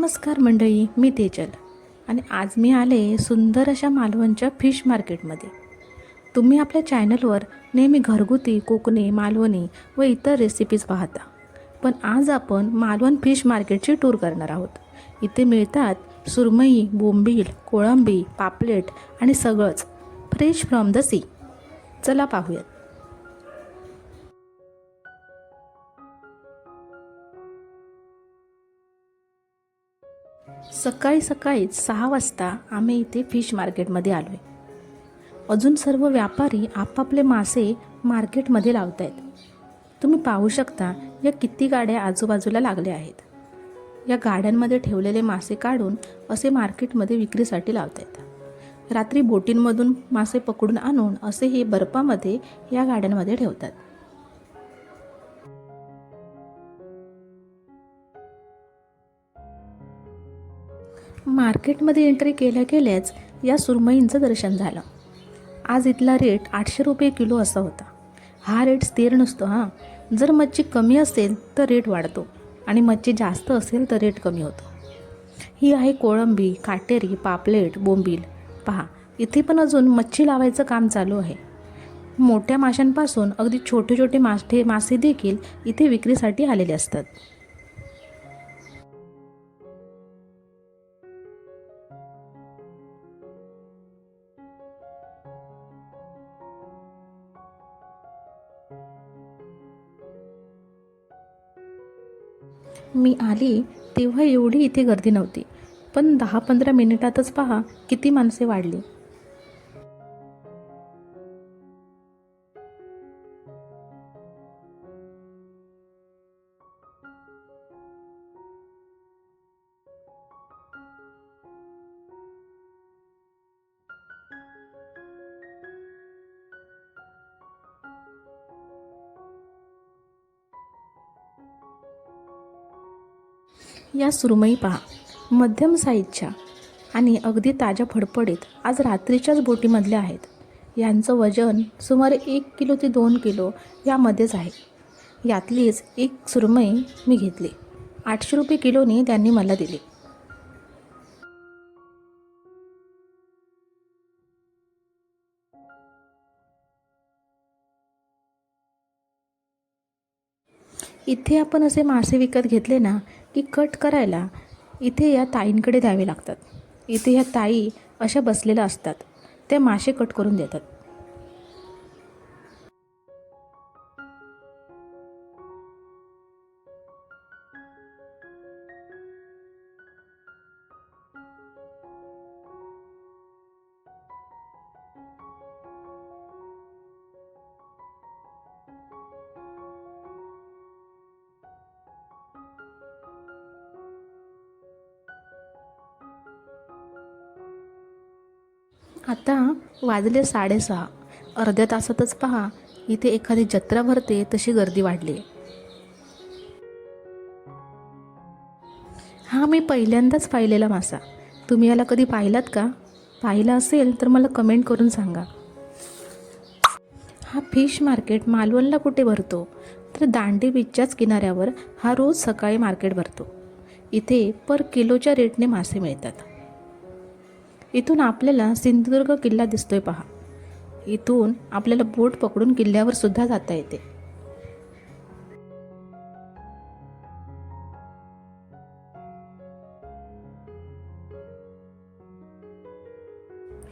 नमस्कार मंडळी मी तेजल. आणि आज मी आले सुंदर अशा मालवणच्या फिश मार्केटमध्ये. तुम्ही आपल्या चॅनलवर नेहमी घरगुती कोकणी मालवणी व इतर रेसिपीज पाहता. पण आज आपण मालवण फिश मार्केटची टूर करणार आहोत. इथे मिळतात सुरमई बोंबील कोळंबी पापलेट आणि सगळंच. फ्रेश फ्रॉम द सी चला पाहूयात. सकाळी सकाळीच सहा वाजता आम्ही इथे फिश मार्केटमध्ये आलो आहे अजून सर्व व्यापारी आपापले मासे मार्केटमध्ये लावत आहेत तुम्ही पाहू शकता या किती गाड्या आजूबाजूला लागल्या आहेत. या गाड्यांमध्ये ठेवलेले मासे काढून असे मार्केटमध्ये विक्रीसाठी लावत आहेत रात्री बोटींमधून मासे पकडून आणून असे हे बर्फामध्ये या गाड्यांमध्ये ठेवतात. मार्केटमध्ये एंट्री केल्या केल्याच या सुरमईंचं दर्शन झालं. आज इथला रेट आठशे रुपये किलो असा होता. हा रेट स्थिर नसतो हां. जर मच्छी कमी असेल तर रेट वाढतो आणि मच्छी जास्त असेल तर रेट कमी होतो. ही आहे कोळंबी काटेरी पापलेट बोंबील. पहा इथे पण अजून मच्छी लावायचं काम चालू आहे. मोठ्या माशांपासून अगदी छोटे छोटे मासे मासे देखील इथे विक्रीसाठी आलेले असतात. मी आली तेव्हा एवढी इथे गर्दी नव्हती. पण दहा पंधरा मिनिटातच पहा किती माणसे वाढली. या सुरमई पहा. मध्यम साईजच्या आणि अगदी ताज्या फडफडीत आज रात्रीच्याच बोटीमधल्या आहेत. यांचं वजन सुमारे एक किलो ते दोन किलो यामध्येच आहे. यातलीच एक सुरमई मी घेतली. आठशे रुपये किलोनी त्यांनी मला दिली. इथे आपण असे मासे विकत घेतले ना की कट करायला इथे या ताईंकडे द्यावे लागतात. इथे ह्या ताई अशा बसलेल्या असतात. त्या मासे कट करून देतात. आता वाजले साडेसहा. अर्ध्या तासातच पहा इथे एखादी जत्रा भरते तशी गर्दी वाढली. हा मी पहिल्यांदाच पाहिलेला मासा. तुम्ही याला कधी पाहिलात का? पाहिला असेल तर मला कमेंट करून सांगा. हा फिश मार्केट मालवणला कुठे भरतो? तर दांडी बीचच्याच किनाऱ्यावर हा रोज सकाळी मार्केट भरतो. इथे पर किलोच्या रेटने मासे मिळतात. इथून आपल्याला सिंधुदुर्ग किल्ला दिसतोय पहा. इथून आपल्याला बोट पकडून किल्ल्यावर सुद्धा जाता येते.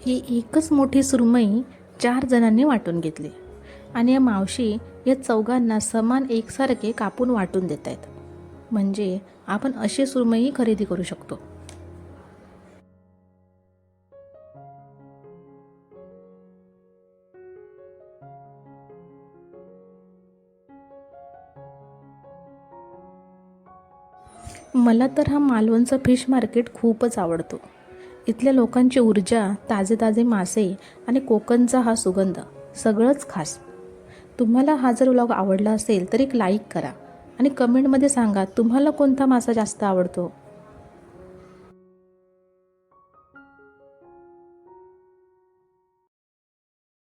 ही एकच मोठी सुरमई चार जणांनी वाटून घेतली. आणि या मावशी या चौघांना समान एकसारखे कापून वाटून देत आहेत म्हणजे आपण अशी सुरमई खरेदी करू शकतो. मला तर हा मालवणचा फिश मार्केट खूपच आवडतो. इथल्या लोकांची ऊर्जा ताजे ताजे मासे आणि कोकणचा हा सुगंध सगळंच खास. तुम्हाला हा जर व्लॉग आवडला असेल तर एक लाईक करा आणि कमेंटमध्ये सांगा तुम्हाला कोणता मासा जास्त आवडतो.